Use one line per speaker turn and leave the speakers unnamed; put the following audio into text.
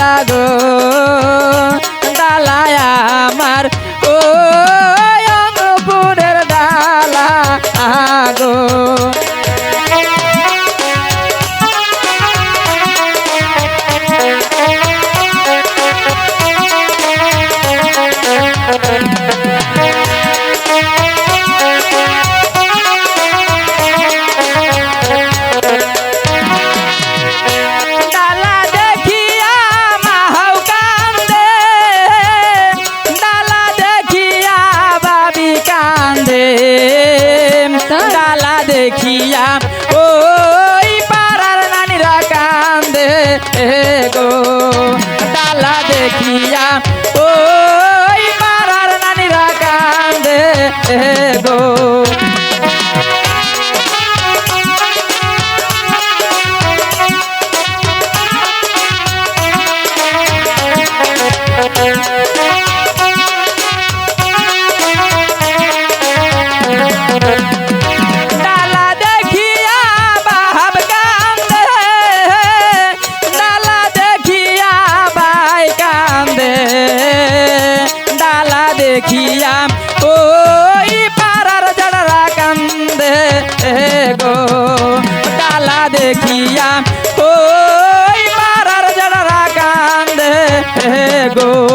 lado. হে গো দেখিয়া ওই পাড়ার জড়রা কান্দে গো। কালা দেখিয়া ওই পাড়ার জড়রা কান্দে গো।